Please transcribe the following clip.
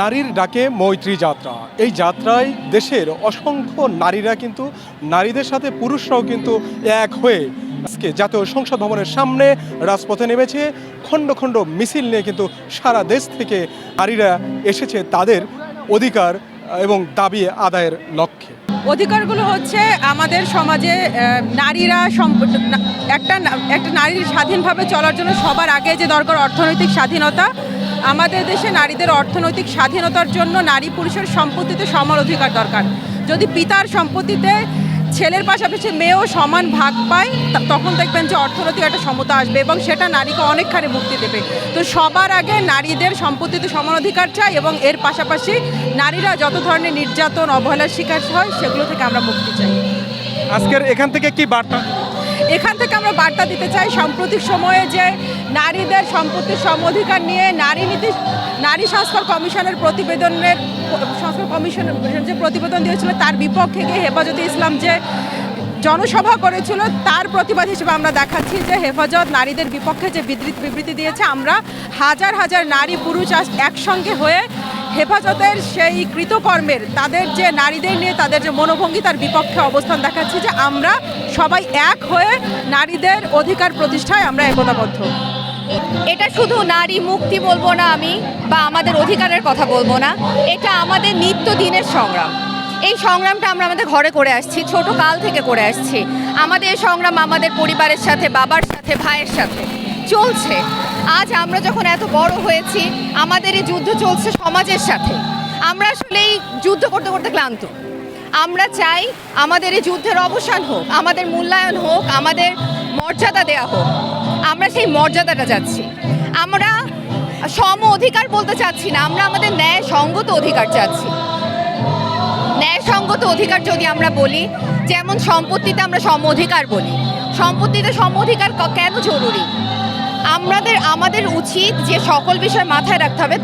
নারীর ডাকে মৈত্রী যাত্রা। এই যাত্রায় দেশের অসংখ্য নারীরা কিন্তু, নারীদের সাথে পুরুষরাও কিন্তু এক হয়ে আজকে জাতীয় সংসদ ভবনের সামনে রাজপথে নেমেছে। খণ্ড খণ্ড মিছিল নিয়ে কিন্তু সারা দেশ থেকে নারীরা এসেছে তাদের অধিকার এবং দাবি আদায়ের লক্ষ্যে। অধিকারগুলো হচ্ছে আমাদের সমাজে নারীরা একটা একটা নারীর স্বাধীনভাবে চলার জন্য সবার আগে যে দরকার অর্থনৈতিক স্বাধীনতা আমাদের দেশে নারীদের অর্থনৈতিক স্বাধীনতার জন্য নারী পুরুষের সম্পত্তিতে সমান অধিকার দরকার। যদি পিতার সম্পত্তিতে ছেলের পাশাপাশি মেয়েও সমান ভাগ পায় তখন দেখবেন যে অর্থনৈতিক একটা সমতা আসবে এবং সেটা নারীকে অনেকখানি মুক্তি দেবে। তো সবার আগে নারীদের সম্পত্তিতে সমান অধিকার চাই এবং এর পাশাপাশি নারীরা যত ধরনের নির্যাতন, অবহেলার শিকার হয়, সেগুলো থেকে আমরা মুক্তি চাই। আজকের এখান থেকে কি বার্তা? এখান থেকে আমরা বার্তা দিতে চাই, সাম্প্রতিক সময়ে যে নারীদের সম্পত্তির সম অধিকার নিয়ে নারী নীতি, নারী সংস্কার কমিশনের প্রতিবেদনের, সংস্কার কমিশন যে প্রতিবেদন দিয়েছিল তার বিপক্ষে গিয়ে হেফাজতে ইসলাম যে জনসভা করেছিল তার প্রতিবাদ হিসেবে আমরা দেখাচ্ছি যে হেফাজত নারীদের বিপক্ষে যে বিবৃতি দিয়েছে, আমরা হাজার হাজার নারী পুরুষ আজ একসঙ্গে হয়ে হেফাজতের সেই কৃতকর্মের, তাদের যে নারীদের নিয়ে তাদের যে মনোভঙ্গি, তার বিপক্ষে অবস্থান দেখাচ্ছে যে আমরা সবাই এক হয়ে নারীদের অধিকার প্রতিষ্ঠায় আমরা একতাবদ্ধ। এটা শুধু নারী মুক্তি বলব না আমি, বা আমাদের অধিকারের কথা বলব না, এটা আমাদের নিত্যদিনের সংগ্রাম। এই সংগ্রামটা আমরা আমাদের ঘরে করে আসছি, ছোট কাল থেকে করে আসছি। আমাদের এই সংগ্রাম আমাদের পরিবারের সাথে, বাবার সাথে, ভাইয়ের সাথে চলছে। আজ আমরা যখন এত বড় হয়েছি, আমাদের এই যুদ্ধ চলছে সমাজের সাথে। আমরা আসলে এই যুদ্ধ করতে করতে ক্লান্ত। আমরা চাই আমাদের এই যুদ্ধের অবসান হোক, আমাদের মূল্যায়ন হোক, আমাদের মর্যাদা দেয়া হোক। আমরা সেই মর্যাদাটা চাচ্ছি। আমরা সম অধিকার বলতে চাচ্ছি না, আমরা আমাদের ন্যায় সঙ্গত অধিকার চাচ্ছি। ন্যায়সঙ্গত অধিকার যদি আমরা বলি, যেমন সম্পত্তিতে আমরা সম অধিকার বলি। সম্পত্তিতে সম অধিকার কেন জরুরি? আমাদের আমাদের উচিত যে সকল বিষয় মাথায় রাখতে হবে।